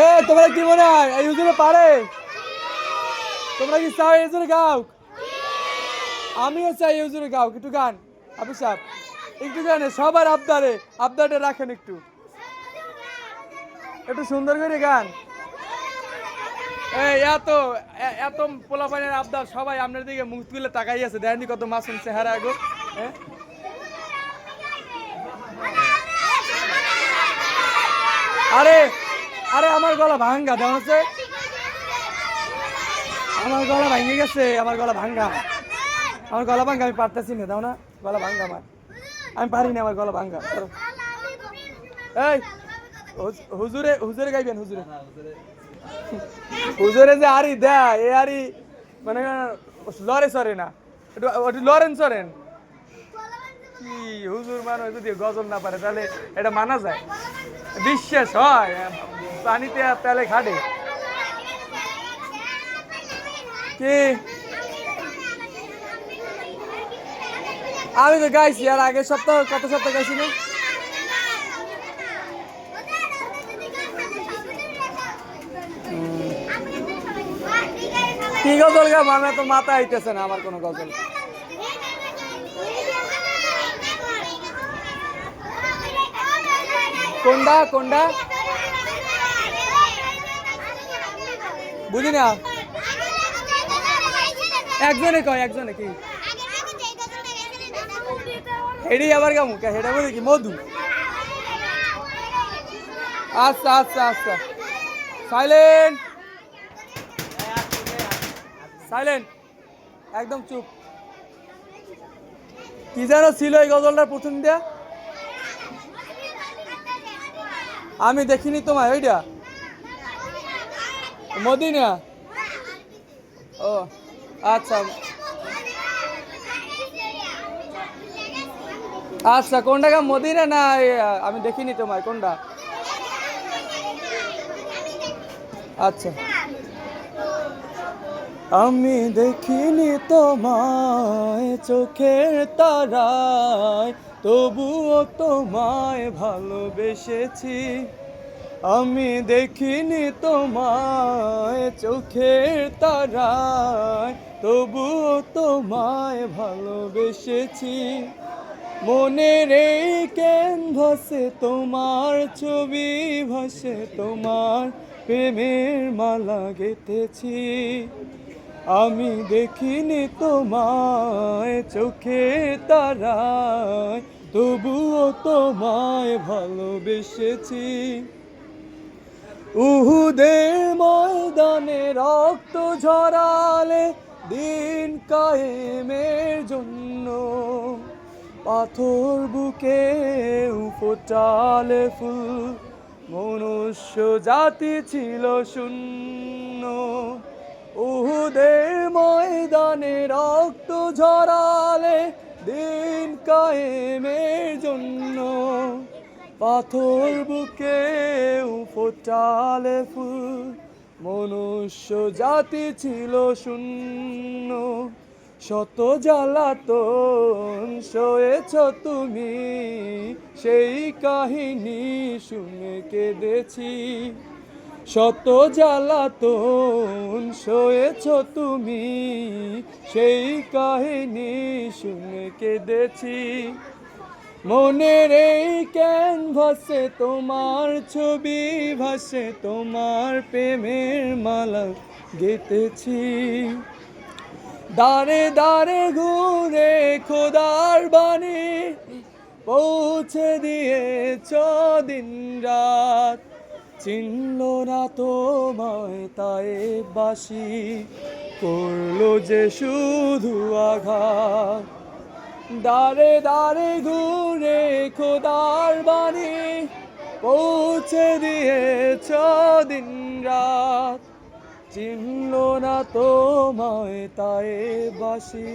এ তোমরা কি মনে হয়? এই হুজুরে পারে? তোমরা কি চাও এই হুজুরে গাও আমিও চাই এই হুজুরে গাও একটু গান আপনি সাহেব একটু গানে, সবার আবদারে। আবদারটা রাখেন একটু। একটু সুন্দর করে গান। এত এত পোলাপানের আবদার, সবাই আপনার দিকে মুখ তুলে তাকাই আছে দেখেনি কত মাসুম চেহারা গো হ্যাঁ? আরে আরে আমার গলা ভাঙ্গা দেওয়া হচ্ছে। আমার গলা ভাঙে গেছে, আমার গলা ভাঙ্গা আমার গলা ভাঙ্গা আমি পারতেছি না, দাও না, গলা ভাঙ্গা আমার। আমি পারি না, আমার গলা ভাঙ্গা। এই, হুজ- হুজুরে হুজুরে গাইবেন, হুজুরে। হুজুরে যে আরি দেয়, এ আরি মানে লরে সরে না। একটু লরেন সরেন কি হুজুর মানুষ যদি গজল না পারে, তাহলে এটা মানা যায়। বিশ্বাস হয় পানিতে আর তেলে খাটে কি? আমি তো গাইছি আর আগের সপ্তাহ কত সপ্তাহ গাইছি না কি গজল গা? মানে তো মাথা আইতেছে না আমার কোনো গজল। কোনটা কোনটা বুঝি না একজনে কয়, একজনে কি? হেডি আবার গামু? কে হেডা বলে কি? মধু? আচ্ছা আচ্ছা আচ্ছা। সাইলেন্ট সাইলেন্ট একদম চুপ। কি যেন ছিল এই গজলটার প্রথম দিয়া? আমি দেখিনি তোমায়, ওইটা? মদিনা? ও আচ্ছা। আচ্ছা কোনটা গা, মদিনা না আমি দেখিনি তোমায়, কোনটা? আচ্ছা। আমি দেখিনি তোমায় চোখের তারায় তবুও তোমায় ভালোবেসেছি। আমি দেখিনি তোমায় চোখের তারায়। তবুও তোমায় ভালোবেসেছি। মনের এই ক্যানভাসে তোমার ছবি, ভাসে তোমার প্রেমের মালা গেঁথেছি। আমি দেখিনি তোমায় চোখে তারায়। তবুও তোমায় ভালোবেসেছি। উহুদের ময়দানে রক্ত ঝরালে দিন কায়েমের জন্য পাথর বুকে ফোটালে ফুল, মনুষ্য জাতি ছিল শূন্য। উহুদের ময়দানে রক্ত ঝরালে দিন কায়েমের জন্য পাথর বুকে ফোটালে ফুল, মনুষ্য জাতি ছিল শূন্য। শত জ্বালাতন সয়েছ তুমি, সেই কাহিনী শুনে কেঁদেছি। শত জ্বালাতন সয়েছ তুমি, সেই কাহিনী শুনে কেঁদেছি। মনের এই ক্যানভাসে তোমার ছবি ভাসে, তোমার প্রেমের মালা গেতেছি দাঁড়ে দাঁড়ে ঘুরে খোদার বাণী পৌঁছে দিয়েছ দিন রাত চিনল না তোমায় তাই বাসি করল যে শুধু আঘাত। দাঁড়ে দাঁড়ে ঘুরে খোদার বাণী পৌঁছে দিয়েছ দিন রাত। চিনল না তোমায় তাই বাসি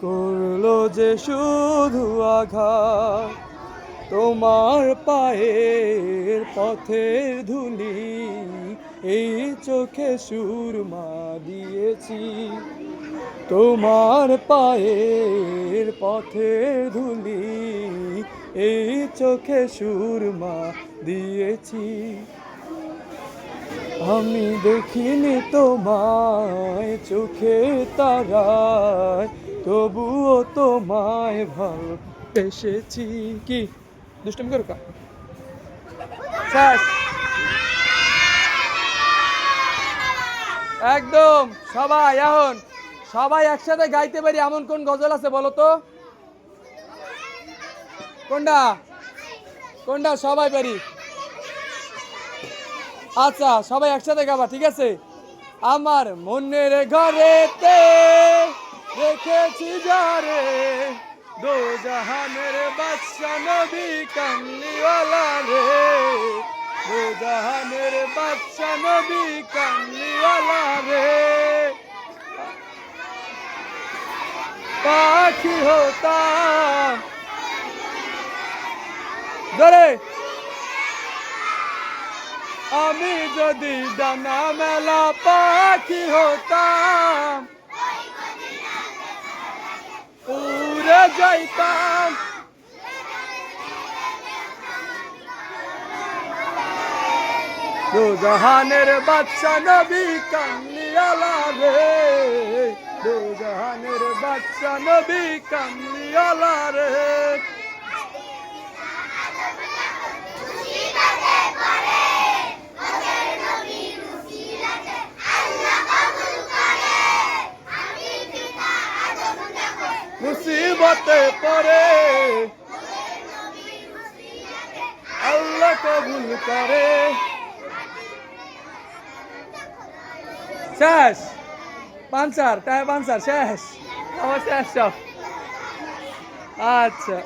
করল যে শুধু আঘাত। তোমার পায়ের পথের ধুলি, এই চোখে সুরমা দিয়েছি। তোমার পায়ের পথের ধুলি, এই চোখে সুরমা দিয়েছি। আমি দেখিনি তোমায় চোখে তারায়, তবুও তোমায় ভালোবেসেছি কি দুষ্টমি করো কা। শেষ। একদম, সবাই, এখন সবাই একসাথে গাইতে পারি এমন কোন গজল আছে বলো তো? কোনটা? কোনটা? সবাই পারি। আচ্ছা সবাই একসাথে গাবা, ঠিক আছে? আমার মনের ঘরেতে রেখেছি যারে দো জাহানের বাদশা নবী কামলিওয়ালা রে। দো জাহানের বাদশা নবী কামলিওয়ালা রে। পাখি হতাম ধরে। আমি যদি ডানা মেলা পাখি হতাম যাইতাম দু জাহানের বাচ্চা নবী কামলিয়ালা রে দু জাহানের বাচ্চা নবী কামলিয়ালা রে মুসিবতে কবুল করে। শেষ। পাঞ্চার টায় পাঞ্চার শেষ। আমার শেষ সব। আচ্ছা।